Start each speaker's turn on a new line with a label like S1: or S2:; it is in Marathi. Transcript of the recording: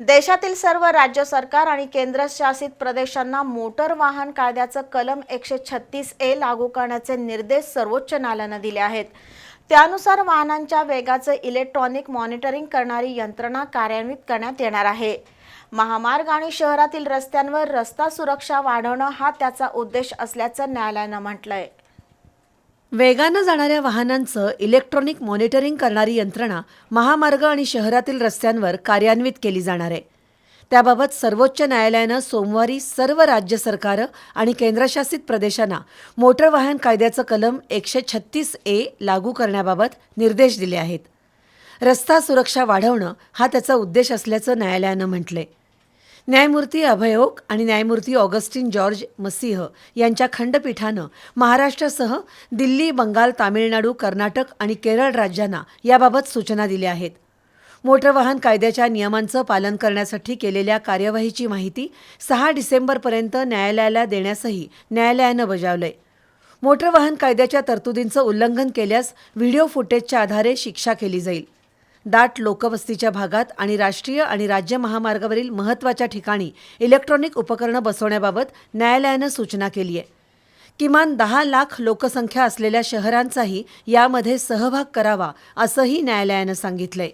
S1: देशातील सर्व राज्य सरकार आणि केंद्रशासित प्रदेशांना मोटर वाहन कायद्याचं कलम एकशे छत्तीस ए लागू करण्याचे निर्देश सर्वोच्च न्यायालयानं दिले आहेत. त्यानुसार वाहनांच्या वेगाचं इलेक्ट्रॉनिक मॉनिटरिंग करणारी यंत्रणा कार्यान्वित करण्यात येणार आहे. महामार्ग आणि शहरातील रस्त्यांवर रस्ता सुरक्षा वाढवणं हा त्याचा उद्देश असल्याचं न्यायालयानं म्हटलंय.
S2: वेगानं जाणाऱ्या वाहनांचं इलेक्ट्रॉनिक मॉनिटरिंग करणारी यंत्रणा महामार्ग आणि शहरातील रस्त्यांवर कार्यान्वित केली जाणार आहे. त्याबाबत सर्वोच्च न्यायालयानं सोमवारी सर्व राज्य सरकारं आणि केंद्रशासित प्रदेशांना मोटर वाहन कायद्याचं कलम एकशे छत्तीस ए लागू करण्याबाबत निर्देश दिले आहेत. रस्ता सुरक्षा वाढवणं हा त्याचा उद्देश असल्याचं न्यायालयानं म्हटलंय. न्यायमूर्ती अभय ओक आणि न्यायमूर्ती ऑगस्टिन जॉर्ज मसीह यांच्या खंडपीठानं महाराष्ट्रासह दिल्ली बंगाल तामिळनाडू कर्नाटक आणि केरळ राज्यांना याबाबत सूचना दिल्या आहेत. मोटर वाहन कायद्याच्या नियमांचं पालन करण्यासाठी केलेल्या कार्यवाहीची माहिती सहा डिसेंबरपर्यंत न्यायालयाला देण्यासही न्यायालयानं बजावलंय. मोटर वाहन कायद्याच्या तरतुदींचं उल्लंघन केल्यास व्हिडिओ फुटेजच्या आधारे शिक्षा केली जाईल. दाट लोकवस्तीच्या भागात आणि राष्ट्रीय आणि राज्य महामार्गावरील महत्त्वाच्या ठिकाणी इलेक्ट्रॉनिक उपकरणं बसवण्याबाबत न्यायालयानं सूचना केली आहे. किमान दहा लाख लोकसंख्या असलेल्या शहरांचाही यामध्ये सहभाग करावा असंही न्यायालयानं सांगितलंय.